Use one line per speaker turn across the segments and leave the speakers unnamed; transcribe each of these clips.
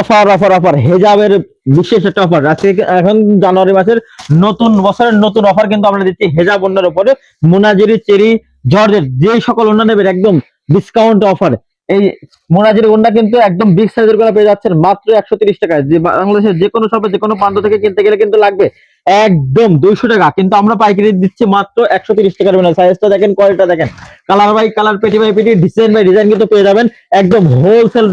Offer offer offer, হেজাবের বিশেষ একটা offer. আজকে এখন জানুয়ারি মাসের নতুন বছরের নতুন অফার কিন্তু আমরা দিচ্ছি হেজাব অন্যের উপরে। মোনাজেরি চেরি, জর্জের যে সকল অন্য নেবেন, একদম ডিসকাউন্ট অফার এই মোনাজেরি ওন্ডা কিন্তু একদম বিগ সাইজেরগুলো পেয়ে যাচ্ছেন মাত্র একশো তিরিশ টাকায়। যে বাংলাদেশের যে কোনো শপে, যে কোনো প্রান্ত থেকে কিনতে গেলে কিন্তু লাগবে। একদম দুইশো টাকা। কিন্তু আমরা পাইকারি দিচ্ছি মাত্র একশো তিরিশ টাকার বিনা সাইজটা দেখেন কোয়ালিটা দেখেন। কালার বাই কালার পেটি বাই পেটি ডিজাইন বাই ডিজাইন কিন্তু পেয়ে যাবেন। একদম হোলসেল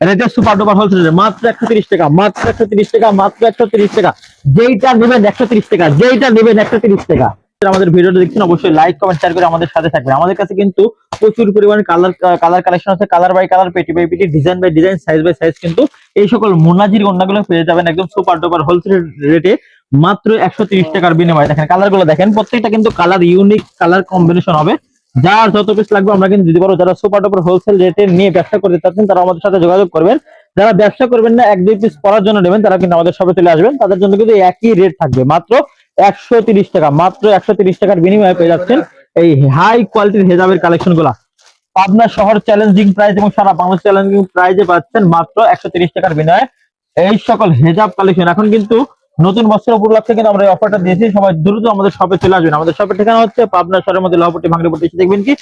রেটে সুপার ডুপার হোলসেল মাত্র একশো তিরিশ টাকা, মাত্র একশো তিরিশ টাকা, মাত্র একশো তিরিশ টাকা। যেইটা নেবেন একশো তিরিশ টাকা, যেইটা নেবেন একশো তিরিশ টাকা। আমাদের ভিডিওটা দেখছেন, অবশ্যই লাইক কমেন্ট শেয়ার করে আমাদের সাথে থাকবে আমাদের কাছে কিন্তু প্রচুর পরিমাণে কালার কালার কালেকশন আছে কালার বাই কালার পেটি বাই পেটি design by design size by size কিন্তু এই সকল মোনাজির গন্ডাগুলো পেয়ে যাবেন একদম সুপার ডুপার হোলসেল রেটে মাত্র একশো তিরিশ টাকার বিনিময়ে। দেখেন কালারগুলো দেখেন, প্রত্যেকটা কিন্তু কালার ইউনিক কালার কম্বিনেশন হবে। যার যত পিস লাগবে আমরা কিন্তু দিতে পারব। যারা সুপার ডুপার হোলসেল রেটে নিয়ে ব্যবসা করতে চাচ্ছেন, তারা আমাদের সাথে যোগাযোগ করবেন। যারা ব্যবসা করবেন না, এক দুই পিস পড়ার জন্য নেবেন, তারা কিন্তু আমাদের সবে চলে আসবেন। তাদের জন্য কিন্তু একই রেট থাকবে। মাত্র একশো টাকা, মাত্র একশো টাকার বিনিময়ে পেয়ে যাচ্ছেন এই হাই কোয়ালিটির হেজাবের কালেকশনগুলা। পাবনা শহর চ্যালেঞ্জিং প্রাইস এবং সারা বাংলাদেশ চ্যালেঞ্জিং প্রাইজে পাচ্ছেন মাত্র একশো টাকার বিনিময়ে। এই সকল হেজাব কালেকশন এখন কিন্তু নতুন বছর উপলক্ষে কিন্তু আমরা এই অফারটা দিয়েছি। সবাই দ্রুত আমাদের শপে চলে আসবেন। আমাদের শপের ঠিকানা হচ্ছে পাবনা শহরের মধ্যে লহপট্টি ভাঙড়িপট্টি এসে দেখবেন কি?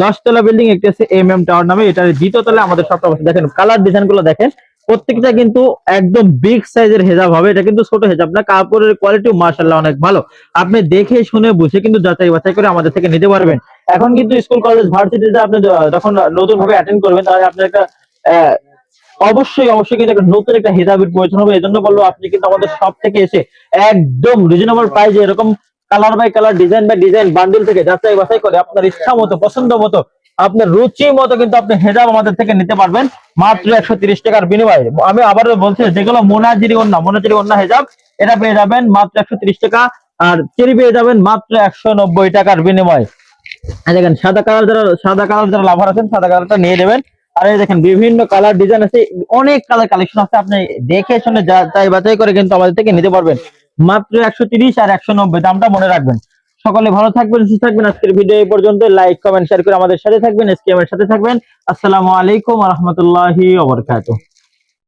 দশতলা বিল্ডিং একটি আছে এম এম টাওয়ার নামে। এটার দ্বিতীয় তলে আমাদের শপটা অবস্থা দেখেন কালার ডিজাইনগুলো দেখেন। প্রত্যেকটা কিন্তু একদম বিগ সাইজের হেজাব হবে। এটা কিন্তু ছোট হেজাব না। কাপড়ের কোয়ালিটি মার্শাল্লাহ অনেক ভালো। আপনি দেখে শুনে বুঝে কিন্তু যাচাই বাছাই করে আমাদের থেকে নিতে পারবেন। এখন কিন্তু স্কুল কলেজ ভার্সিটিতে আপনি যখন নতুন ভাবে অ্যাটেন্ড করবেন, তাহলে আপনার একটা অবশ্যই অবশ্যই কিন্তু একটা নতুন একটা হিসাবের প্রয়োজন হবে। এই জন্য বলব, আপনি কিন্তু আমাদের সব থেকে এসে একদম রিজনেবল প্রাইসে এরকম colour by colour design by design bundle থেকে যাচাই বাছাই করে আপনার ইচ্ছা মতো, পছন্দ মতো, আপনার রুচি মতো কিন্তু আপনি হেজাব আমাদের থেকে নিতে পারবেন। মাত্র একশো তিরিশ টাকার বিনিময়ে। আমি আবারও বলছি, যেগুলো মোনাজিরি অন্য মোনাজিরি অন্য হেজাব এটা পেয়ে যাবেন মাত্র একশো তিরিশ টাকা। আর চেরি পেয়ে যাবেন মাত্র একশো নব্বই টাকার বিনিময়ে। দেখেন, সাদা কালার যারা সাদা কালার যারা লাভার আছেন, সাদা কালারটা নিয়ে নেবেন। আর এই দেখেন, বিভিন্ন কালার ডিজাইন আছে, অনেক কালার কালেকশন আছে। আপনি দেখে শুনে যাচাই বাছাই করে কিন্তু আমাদের থেকে নিতে পারবেন। মাত্র একশো তিরিশ আর একশো নব্বই, দামটা মনে রাখবেন। সকলে ভালো থাকবেন, সুস্থ থাকবেন। আজকের ভিডিও এই পর্যন্ত লাইক কমেন্ট শেয়ার করে আমাদের সাথে থাকবেন এসকেএম এর সাথে থাকবেন। আসসালামু আলাইকুম রহমতুল্লাহি ওবরকাতুহ